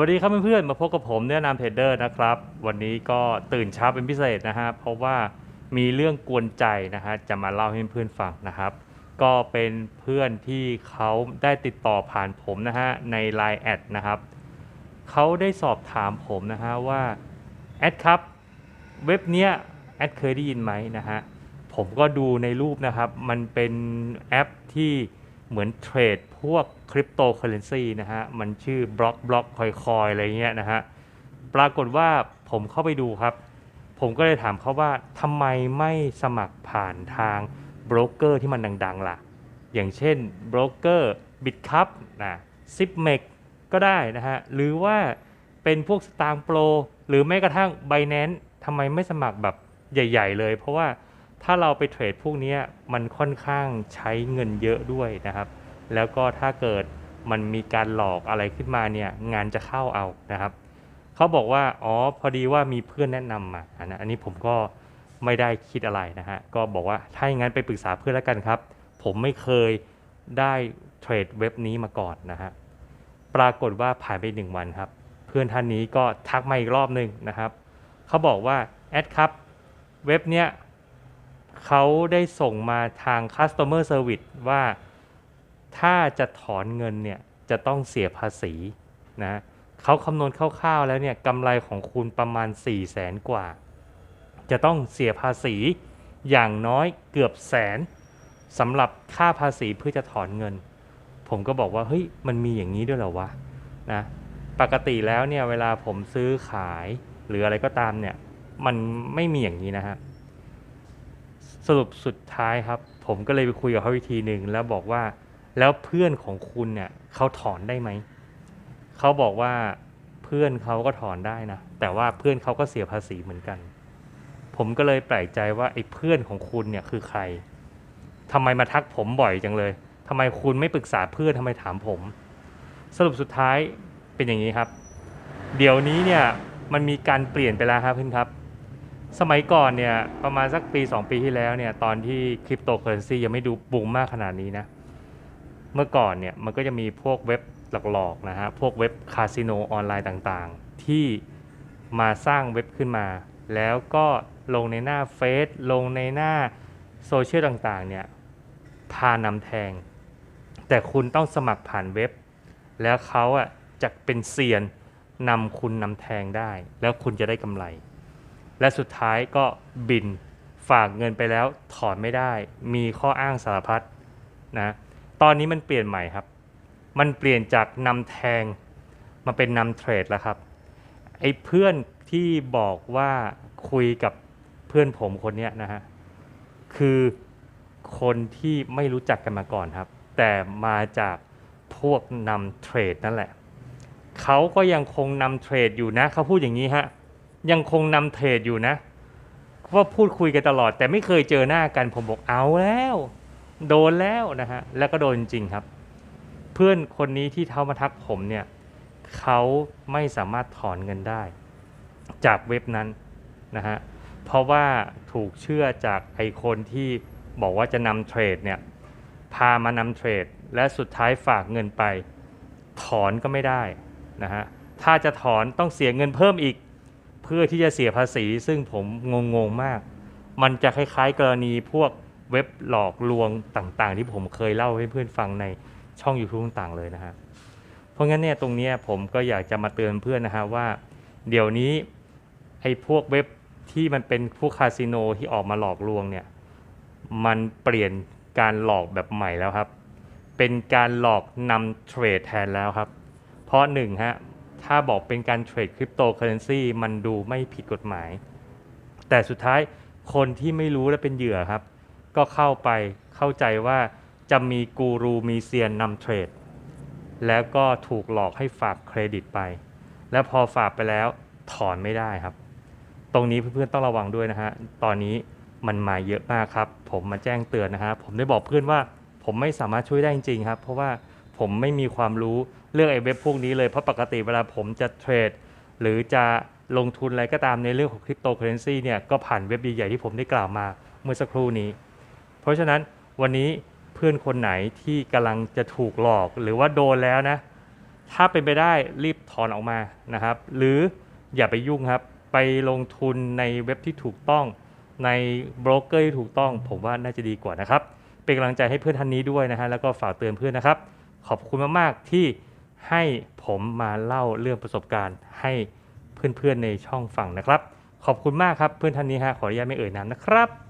วัสดีครับเพื่อนๆ มาพบกับผมเนี่ยนามเทเดอร์นะครับ วันนี้ก็ตื่นเช้าเป็นพิเศษนะฮะ เพราะว่ามีเรื่องกวนใจนะฮะ จะมาเล่าให้เพื่อนๆฟังนะครับ ก็เป็นเพื่อนที่เขาได้ติดต่อผ่านผมนะฮะ ใน Line แอดนะครับ เขาได้สอบถามผมนะฮะว่าแอดครับ เว็บเนี้ยแอดเคยได้ยินไหมนะฮะ ผมก็ดูในรูปนะครับ มันเป็นแอปที่เหมือนเทรด พวกคริปโตเคอเรนซีนะฮะ มันชื่อบล็อกบล็อกคอยคอยอะไรเงี้ยนะฮะ ปรากฏว่าผมเข้าไปดูครับ ผมก็เลยถามเขาว่าทำไมไม่สมัครผ่านทางโบรกเกอร์ที่มันดัง ๆ ล่ะ อย่างเช่นโบรกเกอร์บิตคัพนะซิปเมกก็ได้นะฮะ หรือว่าเป็นพวกสตางโปรหรือแม้กระทั่ง b บ n a n c e ทำไมไม่สมัครแบบใหญ่ ๆ เลย เพราะว่าถ้าเราไปเทรดพวกนี้มันค่อนข้างใช้เงินเยอะด้วยนะครับ แล้วก็ถ้าเกิดมันมีการหลอกอะไรขึ้นมาเนี่ยงานจะเข้าเอานะครับเขาบอกว่าอ๋อพอดีว่ามีเพื่อนแนะนำมาอันนะอันนี้ผมก็ไม่ได้คิดอะไรนะฮะก็บอกว่าถ้าอย่างนั้นไปปรึกษาเพื่อนแล้วกันครับ ผมไม่เคยได้เทรดเว็บนี้มาก่อนนะฮะปรากฏว่าผ่านไปหนึ่งวันครับ เพื่อนท่านนี้ก็ทักมาอีกรอบหนึ่งนะครับเขาบอกว่าแอดครับเว็บเนี้ยเขาได้ส่งมาทาง Customer Service ว่า ถ้าจะถอนเงินเนี่ยจะต้องเสียภาษีนะเขาคำนวณคร่าวๆแล้วเนี่ยกำไรของคุณประมาณ 4 0 0แสนกว่า จะต้องเสียภาษีอย่างน้อยเกือบแสนสำหรับค่าภาษีเพื่อจะถอนเงิน ผมก็บอกว่าเฮ้ยมันมีอย่างนี้ด้วยเหรอวะนะปกติแล้วเนี่ยเวลาผมซื้อขายหรืออะไรก็ตามเนี่ยมันไม่มีอย่างนี้นะฮะสรุปสุดท้ายครับ ผมก็เลยไปคุยกับเขาวิธีหนึ่งแล้วบอกว่า แล้วเพื่อนของคุณเนี่ยเขาถอนได้ไหม เขาบอกว่าเพื่อนเขาก็ถอนได้นะ แต่ว่าเพื่อนเขาก็เสียภาษีเหมือนกัน ผมก็เลยแปลกใจว่าไอ้เพื่อนของคุณเนี่ยคือใครทำไมมาทักผมบ่อยจังเลยทำไมคุณไม่ปรึกษาเพื่อนทำไมถามผม สรุปสุดท้ายเป็นอย่างนี้ครับ เดี๋ยวนี้เนี่ยมันมีการเปลี่ยนไปแล้วครับเพื่อนครับ สมัยก่อนเนี่ยประมาณสักปี 2 ปีที่แล้วเนี่ยตอนที่คริปโตเคอเรนซียังไม่ดูบูมมากขนาดนี้นะ เมื่อก่อนเนี่ยมันก็จะมีพวกเว็บหลอกๆนะฮะพวกเว็บคาสิโนออนไลน์ต่างๆ ที่มาสร้างเว็บขึ้นมา แล้วก็ลงในหน้าเฟซลงในหน้าโซเชียลต่างๆเนี่ยพานำแทง แต่คุณต้องสมัครผ่านเว็บ แล้วเขาอะจะเป็นเซียนนำคุณนำแทงได้ แล้วคุณจะได้กำไร และสุดท้ายก็บินฝากเงินไปแล้วถอนไม่ได้ มีข้ออ้างสารพัดนะ ตอนนี้มันเปลี่ยนใหม่ครับ มันเปลี่ยนจากนำแทงมาเป็นนำเทรดแล้วครับ ไอ้เพื่อนที่บอกว่าคุยกับเพื่อนผมคนนี้นะฮะ คือคนที่ไม่รู้จักกันมาก่อนครับ แต่มาจากพวกนำเทรดนั่นแหละ เขาก็ยังคงนำเทรดอยู่นะ เขาพูดอย่างนี้ฮะ ยังคงนำเทรดอยู่นะว่าพูดคุยกันตลอด แต่ไม่เคยเจอหน้ากันผมบอกเอาแล้ว โดนแล้วนะฮะแล้วก็โดนจริงครับ เพื่อนคนนี้ที่เขามาทักผมเนี่ยเขาไม่สามารถถอนเงินได้ จากเว็บนั้นนะฮะเพราะว่าถูกเชื่อจากไอคนที่บอกว่าจะนำเทรดเนี่ยพามานำเทรด และสุดท้ายฝากเงินไป ถอนก็ไม่ได้นะฮะถ้าจะถอนต้องเสียเงินเพิ่มอีก เพื่อที่จะเสียภาษี ซึ่งผมงงๆมาก มันจะคล้ายๆกรณีพวก เว็บหลอกลวงต่างๆ ที่ผมเคยเล่าให้เพื่อนฟังในช่อง YouTube ต่างๆเลยนะฮะเพราะงั้นเนี่ยตรงนี้ผมก็อยากจะมาเตือนเพื่อนนะฮะว่า เดี๋ยวนี้ไอ้พวกเว็บที่มันเป็นพวกคาสิโนที่ออกมาหลอกลวงเนี่ยมันเปลี่ยนการหลอกแบบใหม่แล้วครับ เป็นการหลอกนำเทรดแทนแล้วครับ เพราะหนึ่งฮะถ้าบอกเป็นการเทรดคริปโตเคอเรนซีมันดูไม่ผิดกฎหมาย แต่สุดท้ายคนที่ไม่รู้และเป็นเหยื่อครับ ก็เข้าไปเข้าใจว่าจะมีกูรูมีเซียนนำเทรด แล้วก็ถูกหลอกให้ฝากเครดิตไป แล้วพอฝากไปแล้วถอนไม่ได้ครับ ตรงนี้เพื่อนๆต้องระวังด้วยนะฮะ ตอนนี้มันมาเยอะมากครับ ผมมาแจ้งเตือนนะฮะ ผมได้บอกเพื่อนว่าผมไม่สามารถช่วยได้จริงๆครับ เพราะว่าผมไม่มีความรู้เรื่องไอ้เว็บพวกนี้เลย เพราะปกติเวลาผมจะเทรด หรือจะลงทุนอะไรก็ตามในเรื่องของคริปโตเคอเรนซีเนี่ยก็ผ่านเว็บใหญ่ๆที่ผมได้กล่าวมาเมื่อสักครู่นี้ เพราะฉะนั้นวันนี้เพื่อนคนไหนที่กำลังจะถูกหลอกหรือว่าโดนแล้วนะ ถ้าเป็นไปได้รีบถอนออกมานะครับ หรืออย่าไปยุ่งครับ ไปลงทุนในเว็บที่ถูกต้อง ในโบรกเกอร์ที่ถูกต้อง ผมว่าน่าจะดีกว่านะครับ เป็นกำลังใจให้เพื่อนท่านนี้ด้วยนะฮะแล้วก็ฝากเตือนเพื่อนนะครับ ขอบคุณมากๆที่ให้ผมมาเล่าเรื่องประสบการณ์ให้เพื่อนๆในช่องฟังนะครับ ขอบคุณมากครับเพื่อนท่านนี้ฮะขออนุญาตไม่เอ่ยนามนะครับ